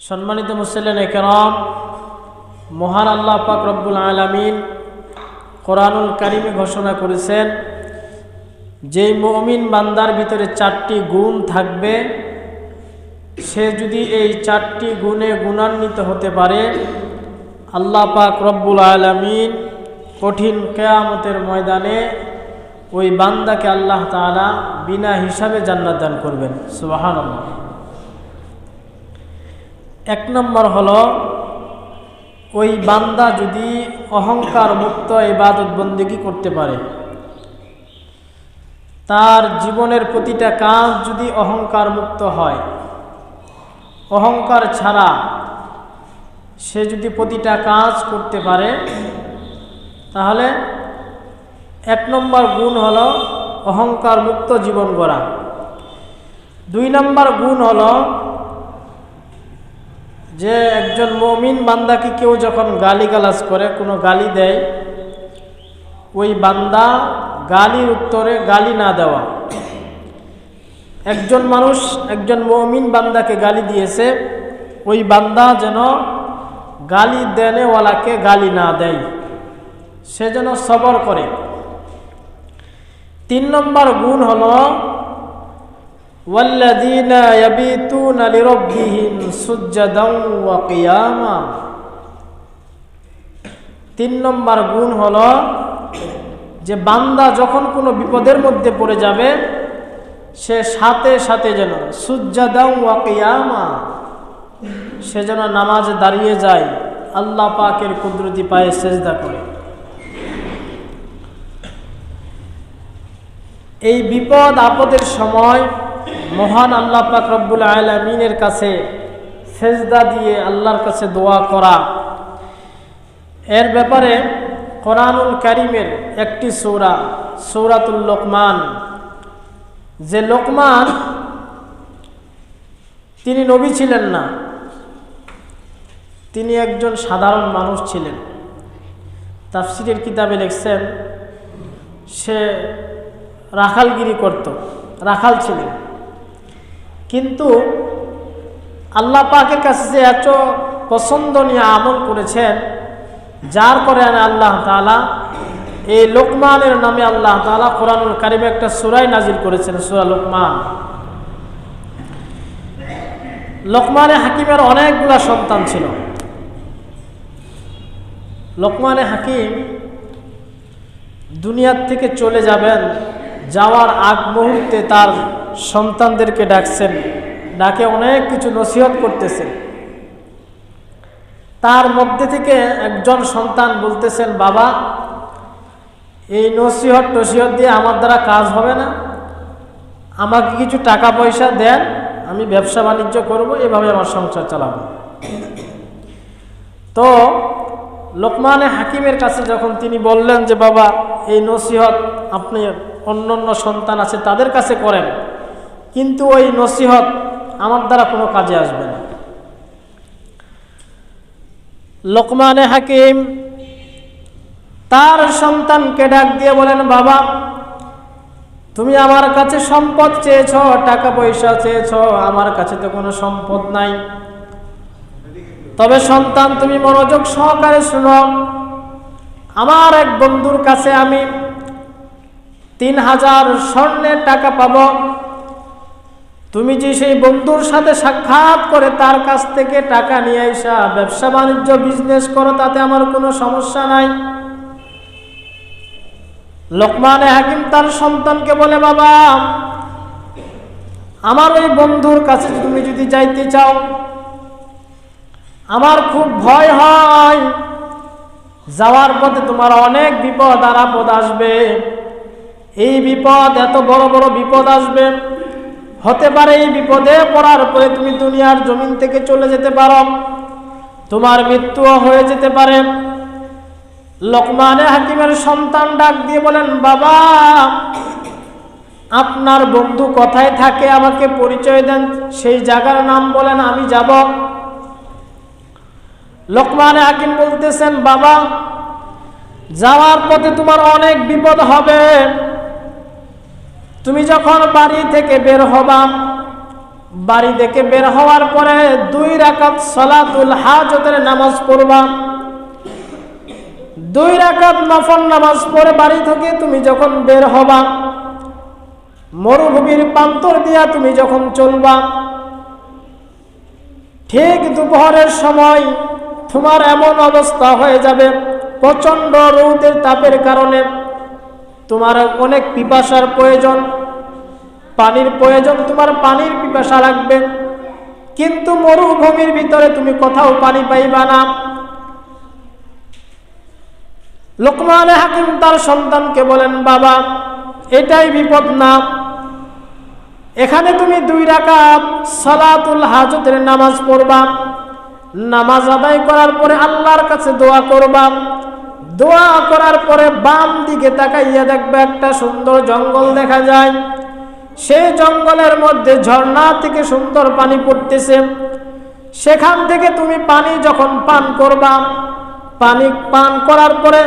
সম্মানিত মুসলিন একরম মহান আল্লাহ পাক রব্বুল আলমিন কোরআনুল কারিমে ঘোষণা করেছেন, যেই মমিন বান্দার ভিতরে চারটি গুণ থাকবে, সে যদি এই চারটি গুণে গুণান্বিত হতে পারে, আল্লাহ পাক রব্বুল আলমিন কঠিন কেয়ামতের ময়দানে ওই বান্দাকে আল্লাহ তাআলা বিনা হিসাবে জান্নাত দান করবেন। সুবাহান এক নম্বর হলো, ওই বান্দা যদি অহংকার মুক্ত ইবাদত বন্দিগি করতে পারে, তার জীবনের প্রতিটা কাজ যদি অহংকার মুক্ত হয়, অহংকার ছাড়া সে যদি প্রতিটা কাজ করতে পারে, তাহলে এক নম্বর গুণ হলো অহংকার মুক্ত জীবন গড়া। দুই নম্বর গুণ হলো যে একজন মমিন বান্দাকে কেউ যখন গালিগালাজ করে, কোনো গালি দেয়, ওই বান্দা গালির উত্তরে গালি না দেওয়া। একজন মানুষ, একজন মমিন বান্দাকে গালি দিয়েছে, ওই বান্দা যেন গালি দেনেওয়ালাকে গালি না দেয়। সে যেন সবর করে। তিন নম্বর গুণ হল والذين يبيتون لربهم سجدا وقياما তিন নম্বর গুণ হল যে বান্দা যখন কোনো বিপদের মধ্যে পড়ে যাবে সে সাথে সাথে যেন সুজ্জাদাউ ওয়াকিয়ামা সে যেন নামাজে দাঁড়িয়ে যায় আল্লাহ পাকের কুদরতি পায়ে সেজদা করে এই বিপদ আপদের সময় মহান আল্লাহ পাক রব্বুল আলমিনের কাছে সেজদা দিয়ে আল্লাহর কাছে দোয়া করা। এর ব্যাপারে কোরআনুল কারিমের একটি সৌরা, সৌরাতুল লোকমান। যে লোকমান, তিনি নবী ছিলেন না, তিনি একজন সাধারণ মানুষ ছিলেন। তাফসিরের কিতাবে লিখছেন, সে রাখালগিরি করত, রাখাল ছিলেন। কিন্তু আল্লাহ পাকের কাছে যে এত পছন্দনীয় আমল করেছেন, যার পরে আল্লাহ তালা এই লোকমানের নামে আল্লাহ তালা কোরআনুল কারিমে একটা সুরাই নাজির করেছেন, সুরা লোকমান। লোকমানে হাকিমের অনেকগুলা সন্তান ছিল। লোকমানে হাকিম দুনিয়ার থেকে চলে যাবেন, যাওয়ার আগ মুহূর্তে তার সন্তানদেরকে ডাকছেন, ডাকে অনেক কিছু নসিহত করতেছেন। তার মধ্যে থেকে একজন সন্তান বলতেছেন, বাবা, এই নসিহত টসিহত দিয়ে আমার দ্বারা কাজ হবে না। আমাকে কিছু টাকা পয়সা দেন, আমি ব্যবসা বাণিজ্য করব, এভাবে আমার সংসার চালাবো। তো লোকমানে হাকিমের কাছে যখন তিনি বললেন যে, বাবা, এই নসিহত আপনি অন্য অন্য সন্তান আছে তাদের কাছে করেন। কিন্তু ওই নসিহত আমার দ্বারা কোনো কাজে আসবে না। লোকমানে হাকিম তার সন্তানকে ডাক দিয়ে বলেন, বাবা, তুমি আমার কাছে সম্পদ চেয়েছ, টাকা পয়সা চেয়েছ, আমার কাছে তো কোনো সম্পদ নাই। তবে সন্তান, তুমি মনোযোগ সহকারে শুনো। আমার এক বন্ধুর কাছে আমি তিন হাজার স্বর্ণের টাকা পাব। তুমি যে সেই বন্ধুর সাথে সাক্ষাৎ করে তার কাছ থেকে টাকা নিয়ে আসা ব্যবসা বাণিজ্য বিজনেস করো, তাতে আমার কোনো সমস্যা নাই। লোকমানে হাকিম তার সন্তানকে বলে, বাবা, আমার ওই বন্ধুর কাছে তুমি যদি যাইতে চাও, আমার খুব ভয় হয়। যাওয়ার পথে তোমার অনেক বিপদ আর আপদ আসবে। এই বিপদ, এত বড় বড় বিপদ আসবে। হতে পারে এই বিপদে পড়ার পরে তুমি দুনিয়ার জমিন থেকে চলে যেতে পারো। তোমার মৃত্যুও হয়ে যেতে পারে। লোকমানে হাকিমের সন্তান ডাক দিয়ে বলেন, বাবা, আপনার বন্ধু কথায় থাকে? আমাকে পরিচয় দেন। সেই জায়গার নাম বলেন, আমি যাব। লোকমানে হাকিম বলতেছেন, বাবা, যাওয়ার পথে তোমার অনেক বিপদ হবে। তুমি যখন বাড়ি থেকে বের হবা, বাড়ি থেকে বের হওয়ার পরে দুই রাকাত সলাতুল হাজতের নামাজ পড়বা। দুই রাকাত নফল নামাজ পড়ে বাড়ি থেকে তুমি যখন বের হবা, মরুভূমির প্রান্তর দিয়া তুমি যখন চলবা, ঠিক দুপুরের সময় তোমার এমন অবস্থা হয়ে যাবে প্রচণ্ড রৌদের তাপের কারণে তোমার অনেক পিপাসার প্রয়োজন। পানির প্রয়োজন, তোমার পানির পিপাসা লাগবে। কিন্তু মরুভূমির ভিতরে তুমি কোথাও পানি পাইবা না। লোকমান হাকিম তার সন্তানকে বলেন, বাবা, এটাই বিপদ না। এখানে তুমি দুই রাকাত সালাতুল হাজতের নামাজ পড়বা। নামাজ আদায় করার পরে আল্লাহর কাছে দোয়া করবা। দোয়া করার পরে বাম দিকে তাকাইয়া দেখবে একটা সুন্দর জঙ্গল দেখা যায়। সেই জঙ্গলের মধ্যে ঝর্ণা থেকে সুন্দর পানি পড়তেছে। সেখান থেকে তুমি পানি যখন পান করবা, পানি পান করার পরে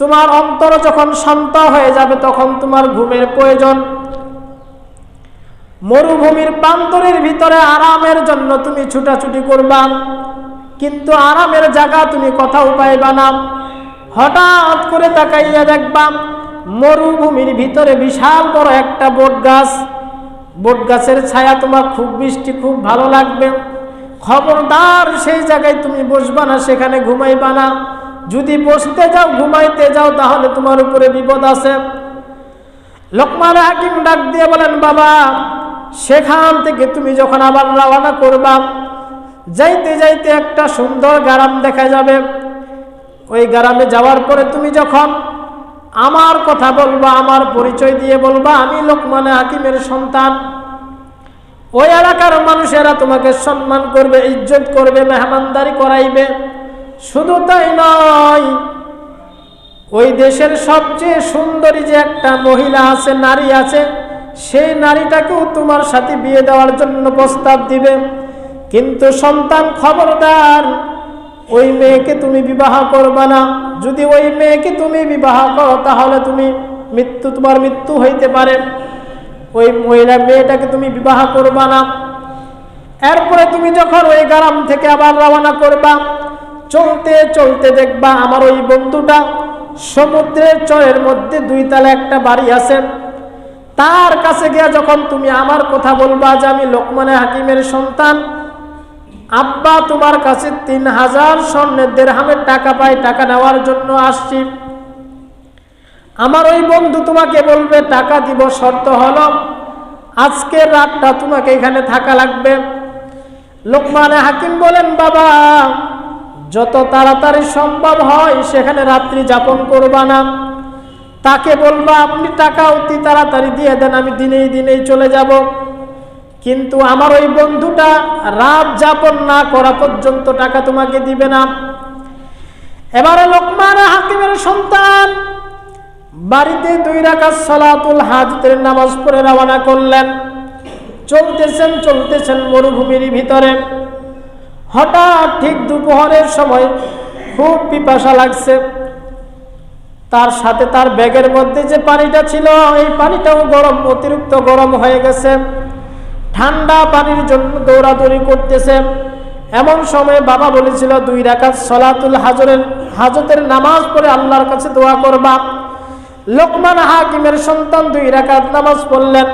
তোমার অন্তর যখন শান্ত হয়ে যাবে তখন তোমার ঘুমের প্রয়োজন। মরুভূমির প্রান্তরের ভিতরে আরামের জন্য তুমি ছুটাছুটি করবা, কিন্তু আরামের জায়গা তুমি কোথাও পাইবা না। হঠাৎ করে তাকাইয়া দেখবা মরুভূমির ভিতরে বিশাল বড় একটা বট গাছ বট গাছের ছায়া তোমার খুব বৃষ্টি খুব ভালো লাগবে। খবরদার সেই জায়গায় তুমি বসবা না, সেখানে ঘুমাইবা না। যদি বসতে যাও, ঘুমাইতে যাও, তাহলে তোমার উপরে বিপদ আছে। লোকমান হাকিম ডাক দিয়ে বলেন, বাবা, সেখান থেকে তুমি যখন আবার রওনা করবা, যাইতে যাইতে একটা সুন্দর গ্রাম দেখা যাবে। ওই গ্রামে যাওয়ার পরে তুমি যখন আমার কথা বলবা, আমার পরিচয় দিয়ে বলবা, আমি লোকমানে হাকিমের সন্তান। ওই এলাকার মানুষেরা তোমাকে সম্মান করবে, ইজ্জত করবে, মেহমানদারি করাইবে। শুধু তাই নয়, ওই দেশের সবচেয়ে সুন্দরী যে একটা মহিলা আছে, নারী আছে, সেই নারীটাকেও তোমার সাথে বিয়ে দেওয়ার জন্য প্রস্তাব দিবে। কিন্তু সন্তান খবরদার, ওই মেয়েকে তুমি বিবাহ করবা না। যদি ওই মেয়েকে তুমি বিবাহ করো, তাহলে তুমি মৃত্যু, তোমার মৃত্যু হইতে পারে। ওই মহিলা মেয়েটাকে তুমি বিবাহ করবা না। এরপরে তুমি যখন ওই গ্রাম থেকে আবার রওনা করবা, চলতে চলতে দেখবা আমার ওই বন্ধুটা সমুদ্রের চরের মধ্যে দুই তালে একটা বাড়ি আছে। তার কাছে গিয়া যখন তুমি আমার কথা বলবা যে আমি লোকমানে হাকিমের সন্তান আব্বা, তোমার কাছে তিন হাজার স্বর্ণের দেড়হামের টাকা পাই, টাকা নেওয়ার জন্য আসছি। আমার ওই বন্ধু তোমাকে বলবে, টাকা দিব শর্ত হলো, আজকের রাতটা তোমাকে এখানে থাকা লাগবে। লোকমানে হাকিম বলেন, বাবা, যত তাড়াতাড়ি সম্ভব হয়, সেখানে রাত্রি যাপন করবা না। তাকে বলবা, আপনি টাকা অতি তাড়াতাড়ি দিয়ে দেন, আমি দিনেই দিনেই চলে যাব। কিন্তু আমার ওই বন্ধুটা রাত যাপন না করা পর্যন্ত টাকা তোমাকে দিবে না। এবারে লোকমান হাকিমের সন্তান বাড়িতে দুই রাকাত সালাতুল হাজতের নামাজ পড়ে রওনা করলেন। চলতেছেন চলতেছেন মরুভূমির ভিতরে। হঠাৎ ঠিক দুপুরের সময় খুব পিপাসা লাগছে। তার সাথে তার ব্যাগের মধ্যে যে পানিটা ছিল, এই পানিটাও গরম, অতিরিক্ত গরম হয়ে গেছে। ঠান্ডা পানির জন্য দৌড়াদৌড়ি করতেছে। এমন সময় বাবা বলেছিল, দুই রাকাত সলাতুল হাজরের, হাজতের নামাজ পড়ে আল্লাহর কাছে দোয়া করবা। লোকমান হাকিমের সন্তান দুই রাকাত নামাজ পড়লেন।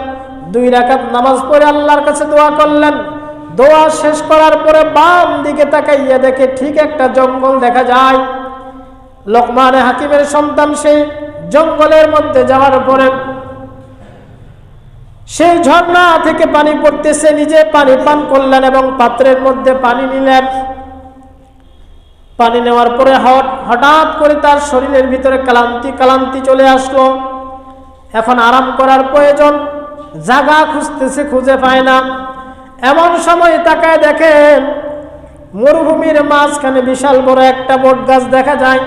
দুই রাকাত নামাজ পড়ে আল্লাহর কাছে দোয়া করলেন। দোয়া শেষ করার পরে বাম দিকে তাকাইয়া দেখে ঠিক একটা জঙ্গল দেখা যায়। লোকমান হাকিমের সন্তান সেই জঙ্গলের মধ্যে যাওয়ার পরে সেই ঝর্ণা থেকে পানি পড়তেছে, নিজে পানি পান করলেন এবং পাত্রের মধ্যে পানি নিলেন। পানি নেওয়ার পরে হঠাৎ করে তার শরীরের ভিতরে ক্লান্তি ক্লান্তি চলে আসলো। এখন আরাম করার প্রয়োজন, জাগা খুঁজতেছে, খুঁজে পায় না। এমন সময় তাকায় দেখেন, মরুভূমির মাঝখানে বিশাল বড় একটা বট গাছ দেখা যায়।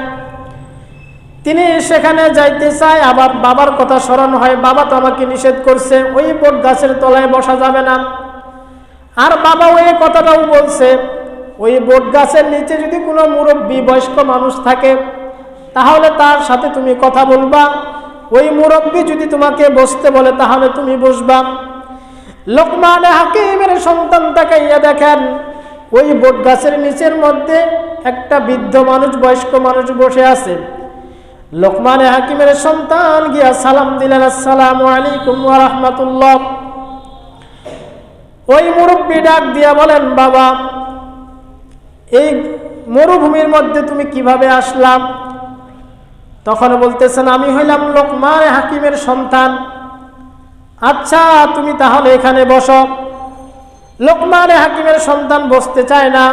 তিনি সেখানে যাইতে চায়, আবার বাবার কথা স্মরণ হয়, বাবা তো আমাকে নিষেধ করছে, ওই বট গাছের তলায় বসা যাবে না। আর বাবা ওই কথাটাও বলছে, ওই বট গাছের নিচে যদি কোনো মুরব্বী বয়স্ক মানুষ থাকে, তাহলে তার সাথে তুমি কথা বলবা। ওই মুরব্বী যদি তোমাকে বসতে বলে, তাহলে তুমি বসবা। লোকমান হাকিমের সন্তান তাকাইয়া দেখেন, ওই বট গাছের নিচের মধ্যে একটা বৃদ্ধ মানুষ, বয়স্ক মানুষ বসে আছে। লোকমানে হাকিমের সন্তান গিয়া সালাম দিলেন, আসসালামু আলাইকুম ওয়া রাহমাতুল্লাহ। ওই মুরব্বী ডাক দিয়া বলেন, বাবা, এই মরুভূমির মধ্যে তুমি কীভাবে আসলাম তখন বলতেছেন, আমি হইলাম লোকমান হাকিমের সন্তান। আচ্ছা তুমি তাহলে এখানে বসো। লোকমানে হাকিমের সন্তান বসতে চায় না,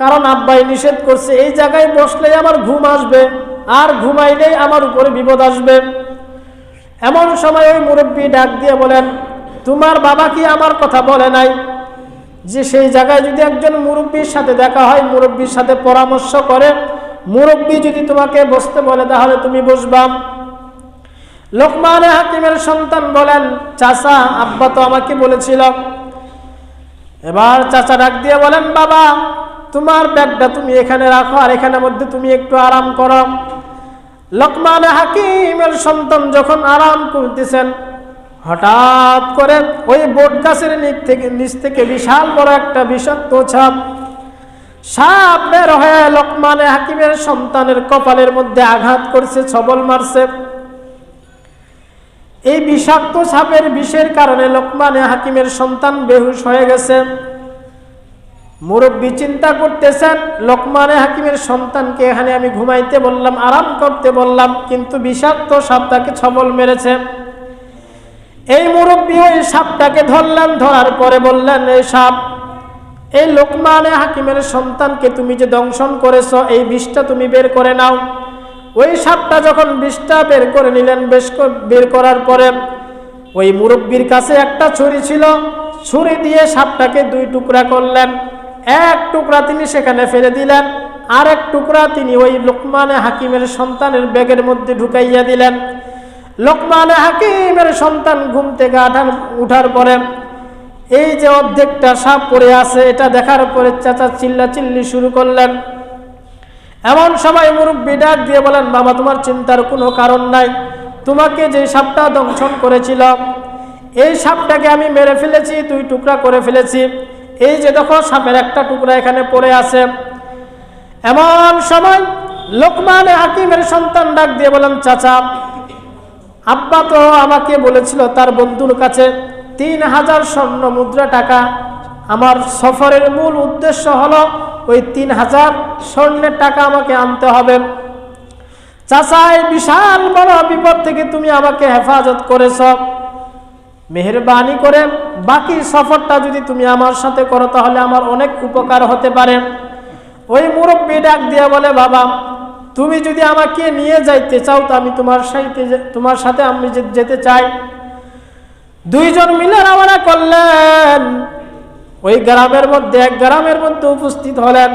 কারণ আব্বাই নিষেধ করছে, এই জায়গায় বসলেই আমার ঘুম আসবে। আর ঘুমাইলেই আমার উপরে বিপদ আসবে। এমন সময় ওই মুরব্বী ডাক দিয়ে বলেন, তোমার বাবা কি আমার কথা বলে নাই? যে সেই জায়গায় যদি একজন মুরব্বীর সাথে দেখা হয়, মুরব্বীর সাথে পরামর্শ করে, মুরব্বী যদি তোমাকে বসতে বলে, তাহলে তুমি বসবাম লোকমানে হাকিমের সন্তান বলেন, চাচা, আব্বা তো আমাকে বলেছিল। এবার চাচা ডাক দিয়ে বলেন, বাবা, তোমার ব্যাগটা তুমি এখানে রাখো, আর এখানের মধ্যে তুমি একটু আরাম করো। লোকমান হাকিমের সন্তান যখন আরাম করতেছেন, হঠাৎ করে ওই বোট গাছের নিচ থেকে নিচ থেকে বিশাল বড় একটা বিষাক্ত ছাপ সাপ বের হয়ে লোকমানে হাকিমের সন্তানের কপালের মধ্যে আঘাত করছে, ছবল মারছে। এই বিষাক্ত সাপের বিষের কারণে লোকমানে হাকিমের সন্তান বেহুশ হয়ে গেছে। মুরব্বী চিন্তা করতেছেন, লোকমানে হাকিমের সন্তানকে এখানে আমি ঘুমাইতে বললাম, আরাম করতে বললাম, কিন্তু বিষাক্ত সাপ তাকে ছবল মেরেছে। এই মুরব্বী ওই সাপটাকে ধরলেন, ধরার পরে বললেন, এই সাপ, এই লোকমানে হাকিমের সন্তানকে তুমি যে দংশন করেছ, এই বিষটা তুমি বের করে নাও। ওই সাপটা যখন বিষটা বের করে নিলেন, বেশ বের করার পরে ওই মুরব্বীর কাছে একটা ছুরি ছিল, ছুরি দিয়ে সাপটাকে দুই টুকরা করলেন। এক টুকরা তিনি সেখানে ফেলে দিলেন। আর এক টুকরা তিনি ওই লোকমানে হাকিমের সন্তানের ব্যাগের মধ্যে ঢুকাইয়া দিলেন। লোকমানে হাকিমের সন্তান ঘুম থেকে আঠার, উঠার পরে এই যে অর্ধেকটা সাপ পড়ে আছে, এটা দেখার পরে চাচা চিল্লা চিল্লি শুরু করলেন। এমন সময় মুরব্বী ডাক দিয়ে বলেন, বাবা, তোমার চিন্তার কোনো কারণ নাই। তোমাকে যে সাপটা দংশন করেছিল, এই সাপটাকে আমি মেরে ফেলেছি দুই টুকরা করে ফেলেছি। এই যে দেখো সাপের একটা টুকরা এখানে পড়ে আছে। এমন সময় লোকমানে হাকিমের সন্তান ডাক দিয়ে বলেন চাচা, আব্বা তো আমাকে বলেছিল তার বন্ধুর কাছে তিন হাজার স্বর্ণ মুদ্রা টাকা। আমার সফরের মূল উদ্দেশ্য হলো ওই তিন হাজার স্বর্ণের টাকা আমাকে আনতে হবে। চাচা, এই বিশাল বড় বিপদ থেকে তুমি আমাকে হেফাজত করেছ। মেহরবানি করে, বাকি সফরটা যদি তুমি আমার সাথে করো, তাহলে আমার অনেক উপকার হতে পারে। ওই মুরব্বী ডাক দিয়ে বলে, বাবা, তুমি যদি আমাকে নিয়ে যাইতে চাও, তো আমি তোমার সাথে তোমার সাথে আমি যেতে চাই। দুইজন মিলে রওনা করলেন। ওই গ্রামের মধ্যে, এক গ্রামের মধ্যে উপস্থিত হলেন।